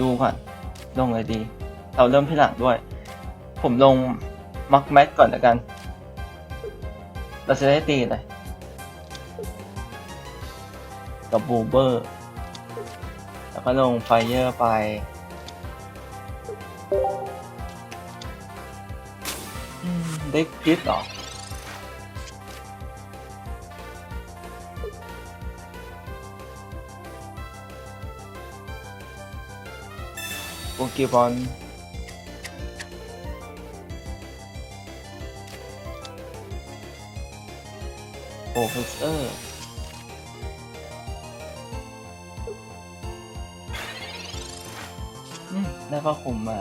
ดูก่อน ลงเลยดี เราเริ่มที่หลังด้วย ผมลงมักแมทก่อนล้วกัน เราจะได้ตีเลยกับบูเบอร์ แล้วก็ลงไฟเยอร์ไป ได้พิษเหรอ โปเกบอลโปรเฟสเซอร์ได้ผ้าคลุมมา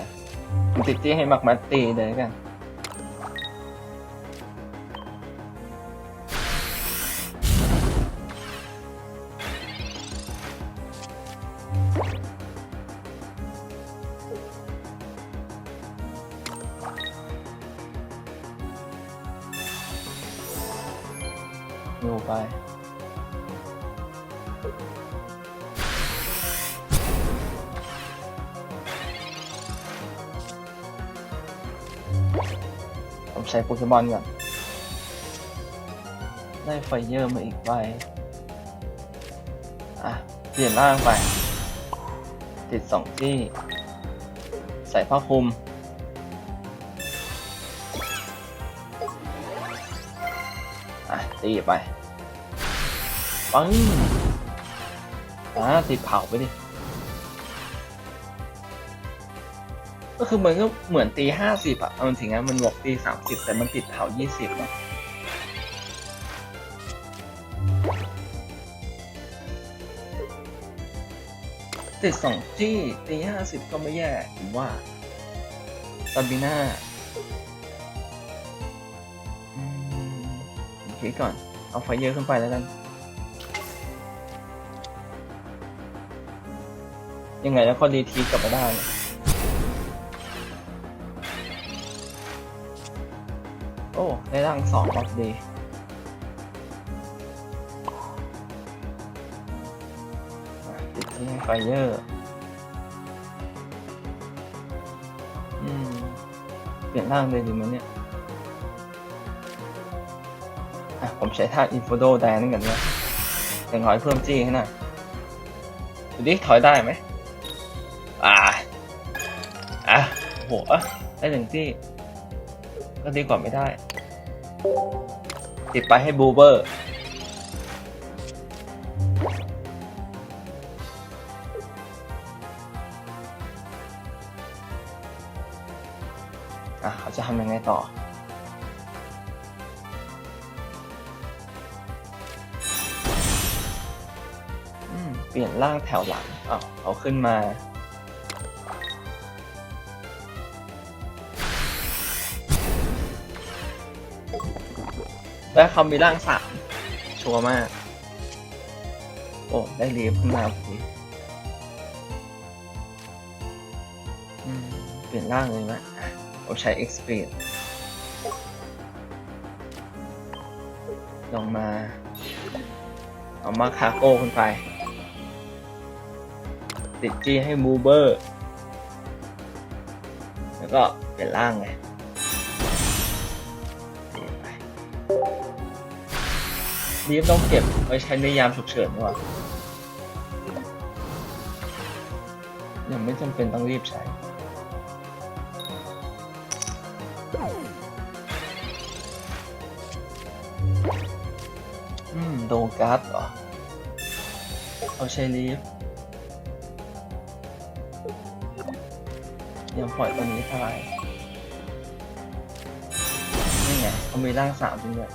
ติดที่ให้มักมัดตีเลยกัน ใช้โปเกมอนก่อน ได้ไฟเยอร์มาอีกใบอะ เปลี่ยนร่างไป ติดสองที่ ใส่ผ้าคลุม อะ ตีไป ปังอ่าติดเผาไปดิ ก็คือมันก็เหมือนตีห้าสิบอะเอาจริงๆนะมันบอกตีสามสิบแต่มันติดเผายี่สิบนะติดสองที่ตีห้าสิบก็ไม่แย่ผมว่าซาบิน่าโอเคก่อน เอาไฟเยอะขึ้นไปแล้วกัน ยังไงแล้วก็รีทีกลับมาได้ ได้ร่างสองบัฟดีติดที่ไฟเยอร์เปลี่ยนร่างเลยดีมั้ยเนี่ย อะ ผมใช้ท่าอินโฟโดแดนนี่กันเนี่ยอย่างน้อยเพิ่มจี้ให้หน่อยดูดิถอยได้ไหมอ่า อะโหได้หนึ่งจี้ก็ดีกว่าไม่ได้ ติดไปให้บูเบอร์ อะเขาจะทำยังไงต่อ เปลี่ยนร่างแถวหลังอ้าวเอาขึ้นมา แล้วเขามีร่างสามชัวร์มาก โอ้ได้เลีฟขึ้นมาพอดีเปลี่ยนร่างเลยนะอะผมใช้ X Speed ลงมา เอามาคาโก้ขึ้นไป ติดจี้ให้มูเบอร์ แล้วก็เปลี่ยนร่างไง ลีฟต้องเก็บไว้ใช้ในยามฉุกเฉินดีกว่ายังไม่จำเป็นต้องรีบใช้อืมโดการ์ดเหรอเอาใช้ลีฟยังปล่อยตัวนี้เท่าไหร่นี่ไงเขามีร่างสามจริงด้วย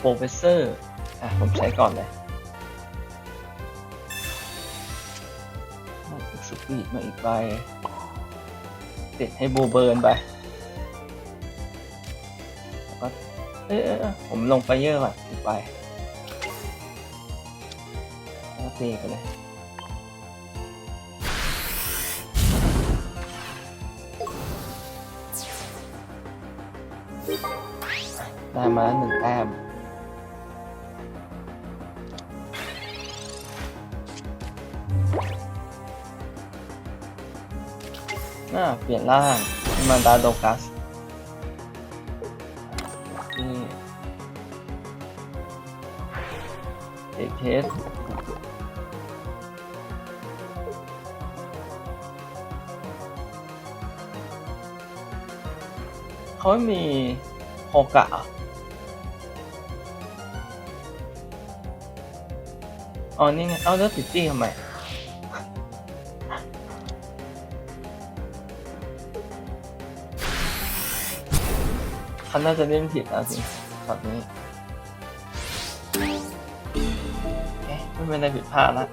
โปรเฟสเซอร์อะผมใช้ก่อนเลยมาอีกสปีดมาอีกใบติดให้บูเบิร์นไปแล้วก็เอยเอยผมลงไฟเยอร์ก่อนอีกใบแล้วก็ตีไปเลยได้มาหนึ่งแต้ม น่าเปลี่ยนร่างมันดาโดกัสนี่เอกเทสเขาไม่มีโอกะอ๋อ นี่ไง เอาแล้วติดจี้ทำไม เขาน่าจะเล่นผิดนะสิช็อตนี้เอ๊ะไม่เป็นอะไรผิดพลาดละ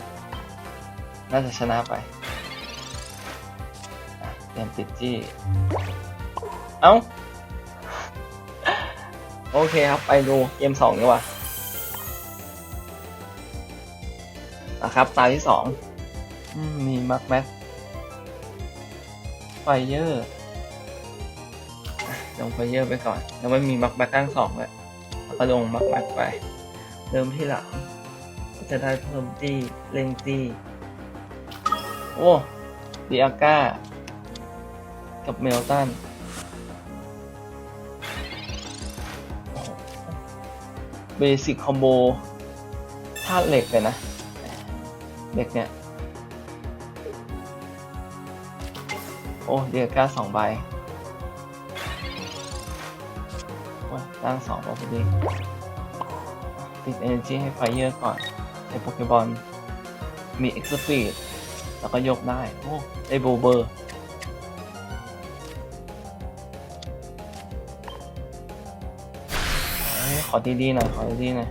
น่าจะชนะไปเตรียมติดจี้ เอ้า โอเคครับ ไปดูเกมสองดีกว่านะครับ ตาที่สองมมีมักแม็กไฟเยอร์ ลงไฟเยอร์ไปก่อน แล้วไม่มีมักแบ็กตั้งสองเลยแล้วก็ลงมักแบ็กไป เริ่มที่หลังจะได้เพิ่มจี้เลงจี้โอ้ดีอาก้า กับเมลตันเบสิกคอมโบธาตุเหล็กเลยนะเหล็กเนี่ย โอ้เดีอาก้าสองใบ โอ้ยตั้งสองพอดีติด energy ให้ไฟเยอร์ก่อนใช้โปเกบอลมี X speed แล้วก็ยกได้โอ้ได้โบเบอร์เอ้ยขอดีๆหน่อย ขอดีๆหน่อย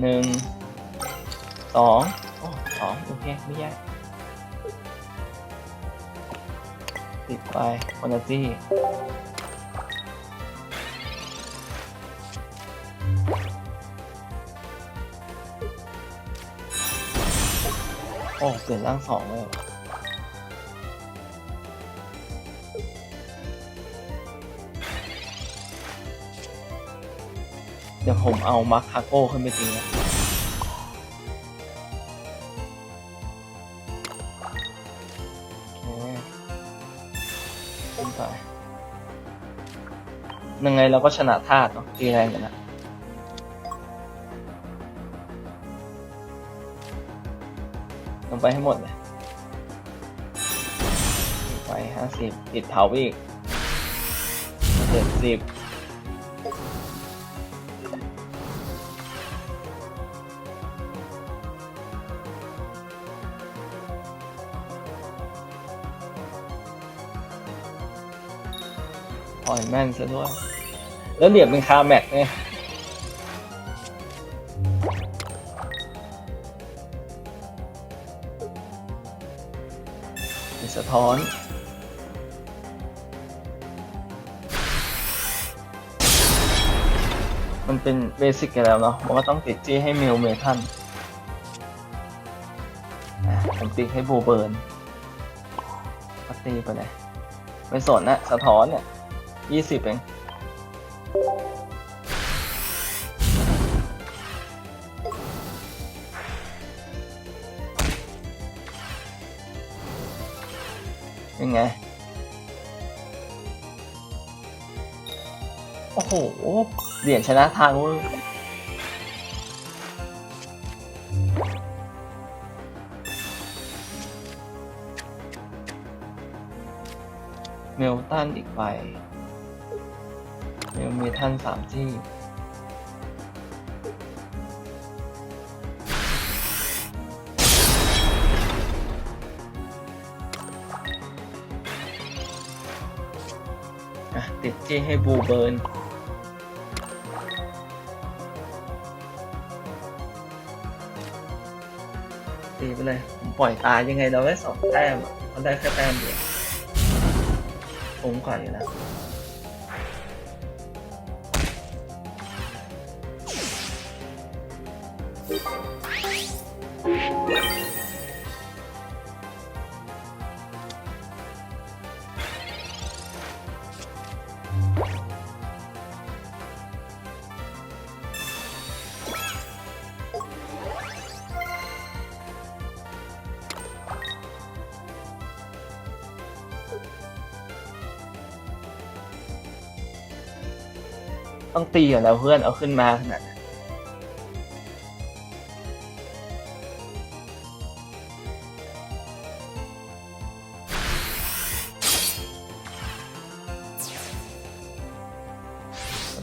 หนึ่งสองโอ้สองโอเค ไม่ยากติดไปคอนจี้ โอ้เปลี่ยนร่างสองเลยเหรอเดี๋ยวผมเอามาร์คคาโก้ขึ้นไปตีนะโอเคขึ้นไปยังไงเราก็ชนะธาตุเนาะตีแรงกันนะ งไปให้หมดเลยไปห้าสิบติดเผาอีกเจ็ดสิบปล่อยแม่นซะด้วย แล้วเหลี่ยมเป็นคาแม็กเนี่ย ท้อน มันเป็นเบสิกกันแล้วเนาะมันก็ต้องติดจี้ให้เมลเมทันอะผมติ๊กให้บูเบิร์นก็ตีไปเลย ไม่สนนะ สะท้อนเนี่ยยี่สิบเอง ไง โอ้โหเหรียญชนะทางเวเมลตันอีกใบเมลเมทันสามที่ ติดจี้ให้บูเบิร์นตีไปเลยผมปล่อยตายยังไงเราได้สองแต้มเขาได้แค่แต้มเดียวผมก่อนอยู่แล้ว ต้องตีก่อนแล้วเพื่อนเอาขึ้นมาขนาดนั้น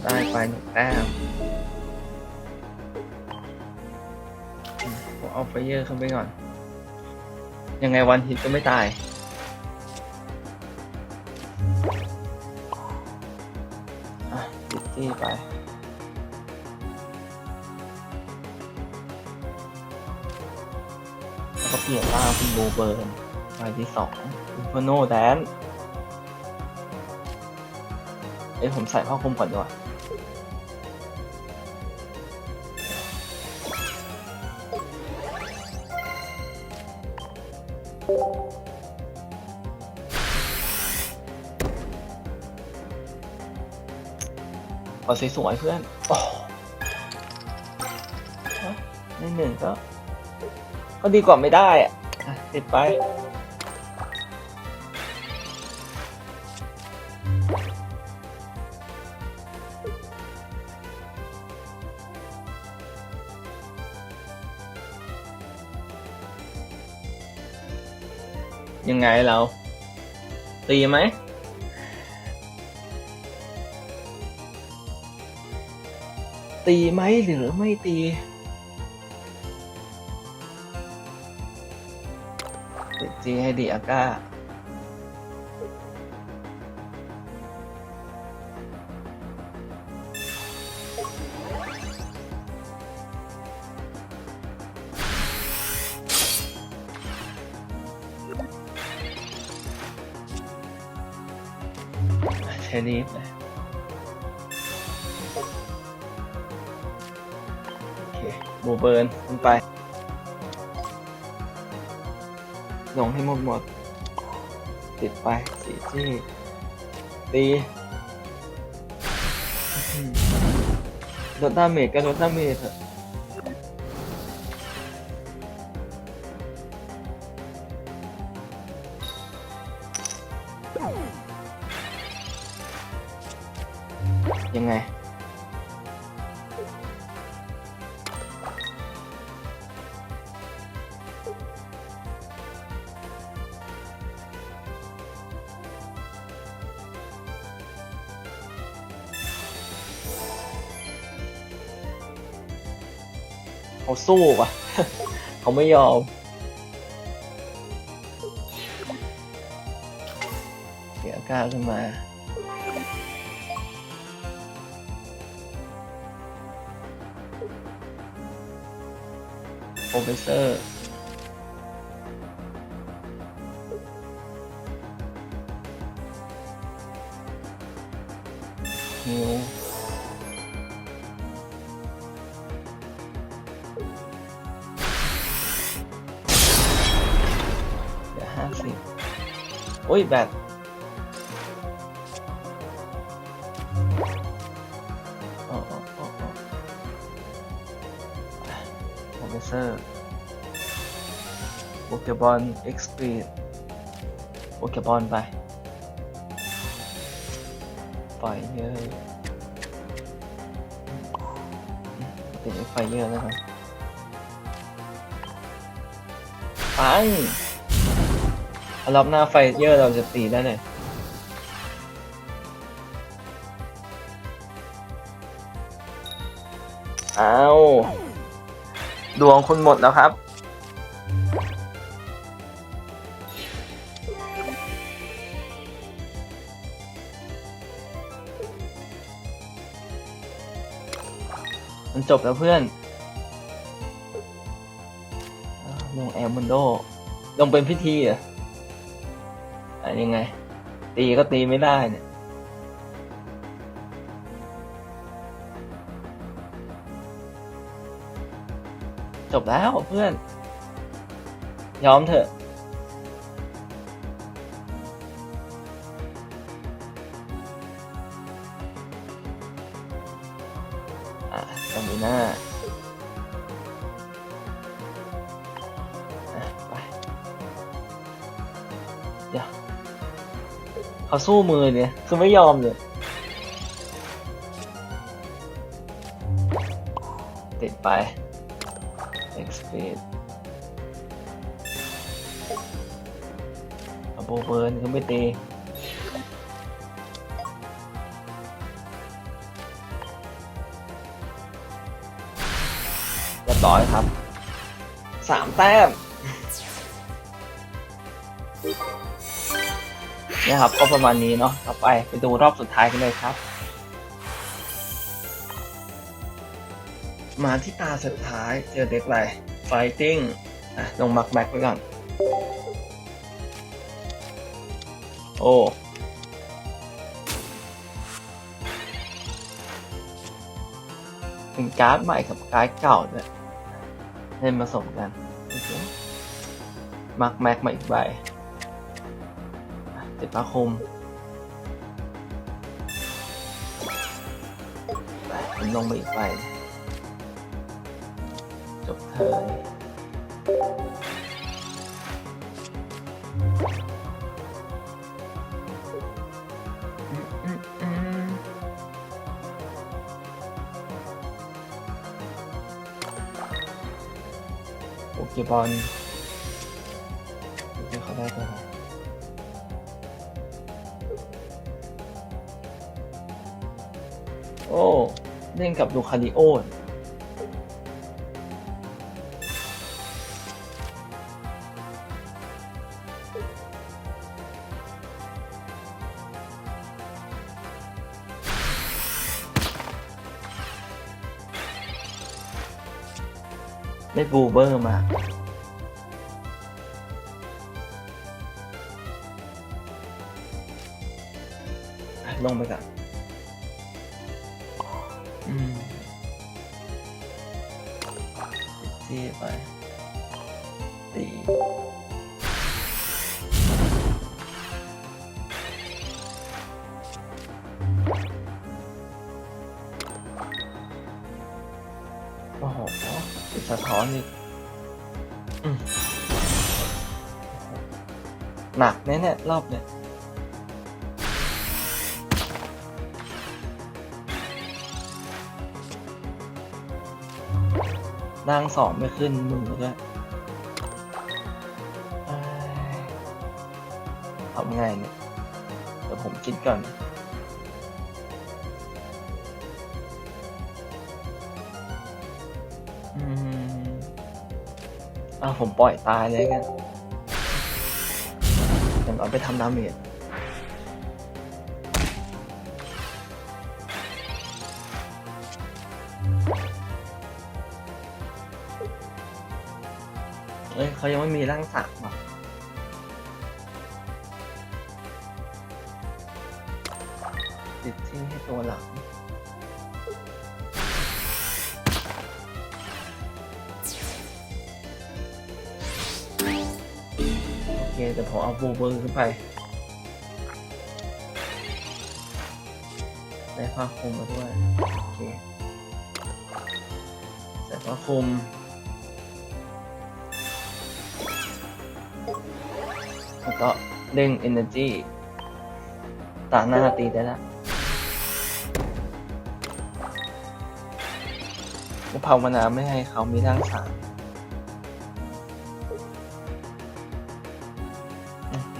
ได้ไปหนึ่งแต้มอืมผมเอาไฟเยอร์ขึ้นไปก่อน ยังไงวันฮิตก็ไม่ตาย ไป แล้วก็เปลี่ยนร่างเป็นโบเบิร์นไฟที่สองอินฟโนแดนเอ้ยผมใส่ผ้าคลุมก่อนดีกว่า ขอสวยๆเพื่อนโอ้ในหนึ่งก็ ก็ดีกว่าไม่ได้อะอะติดไป ยังไงเรา ตีไหม ตีไหมหรือไม่ตีตีให้ดีอาก้าเชนีฟ เคบูเบิร์นขึ้นไปลงให้หมดหมด ติดไปสีจี้ตีลดดาเมจก็ลดดาเมจเถอะ เขาสู้ว่ะเขาไม่ยอม เสียก้าขึ้นมาโปรเฟสเซอร์นิว โอ้ยแบตอ๋ออ๋ออ๋ออ๋อโปรเฟสเซอร์โปเกบอลเอ็กซ์ปีดโปเกบอลไป ไฟเยอะติดไฟเยอะแล้วครับไป รอบหน้าไฟเยอร์เราจะตีได้เลยเอาดวงคุณหมดแล้วครับ มันจบแล้วเพื่อนอ่าลงแอลมันโด ลงเป็นพิธีเหรอ อะยังไง ตีก็ตีไม่ได้เนี่ยจบแล้วเพื่อน ยอมเถอะ อะตรงนี้หน้า เขาสู้มือเนี่ย คือไม่ยอมเลยติดไป X speed เอาโบเบิร์นขึ้นไปตีเรียบร้อยครับสามแต้ม นี่ยครับ ก็ประมาณนี้เนาะต่อไปไปดูรอบสุดท้ายกันเลยครับ มาที่ตาสุดท้ายเจอเด็กอะไร Fighting อะลงมักแม็กไว้ก่อน โอ้เป็นการ์ดใหม่กับการ์ดเก่าด้วยเล่นผสมกัน มักแม็กมาอีกใบ ติดมาคมไปผมลงมาอีกใบจบเทินอืมอืมอืมโปเกบอลดูเขาได้ตัวไหน เล่นกับลูคาริโอได้บูเบอร์มาลงไปก่อน หนักแน่เนี่ยรอบเนี่ยร่างสองไม่ขึ้นมือด้วยเอ้ยทำไงเนี่ย เดี๋ยวผมคิดก่อน ผมปล่อยตายเลยกันอย่างน้อยไปทำดาเมจเอ้ยเขายังไม่มีร่างสามอะติดที่ให้ตัวหลัง เคเดี๋ยวผมเอาบูเบอร์ขึ้นไปได้ผ้าคลุมมาด้วยโอเคใส่ผ้าคลุมแล้วก็เร่ง energy ตาหน้าตีได้แล้วก็ภาวนาไม่ให้เขามีร่างสาม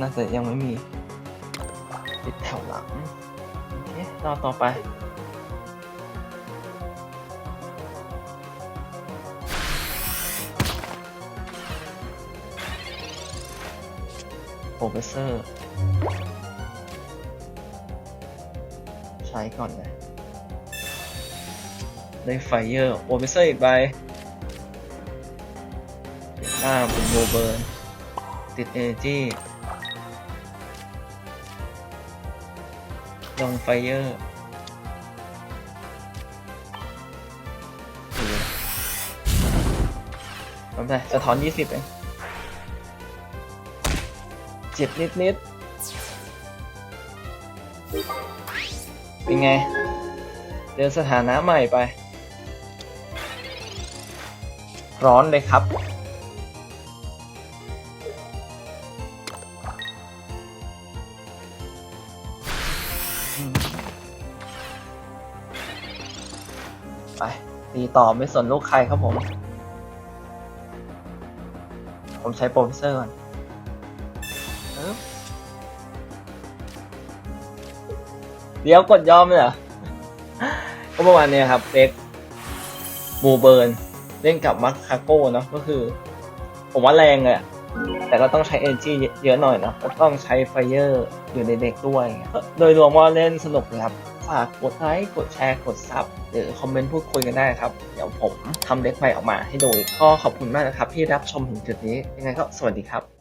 น่าจะยังไม่มีติดแถวหลัง โอเครอต่อไป โปรเฟสเซอร์ ใช้ก่อนเลยได้ไฟเยอร์โปรเฟสเซอร์อีกใบเปลี่ยนหน้าเป็นโบเบิร์นติดเอเนจี ลงไฟเยอร์ทำได้สะท้อน20เองเจ็บนิดนิดเป็นไง เจอสถานะใหม่ไป ร้อนเลยครับ ไปตีต่อไม่สนลูกใครครับผม ผมใช้โปรเฟสเซอร์ก่อนเดี๋ยวกดยอมเลยเหรอ ก็ประมาณนี้ครับเด็กบูเบิร์น เล่นกับมัคคาโก้เนาะก็คือ ผมว่าแรงเลยแต่ก็ต้องใช้ energy เยอะหน่อยเนาะก็ต้องใช้ไฟเ r อร์อยู่ในเด็กด้วย โดยรวมว่าเล่นสนุกเลยครับ ฝากกดไลค์กดแชร์กดซับหรือคอมเมนต์พูดคุยกันได้ครับ เดี๋ยวผมทำเด็กใหม่ออกมาให้ดูก็ขอบคุณมากนะครับที่รับชมถึงจุดนี้ยังไงก็สวัสดีครับ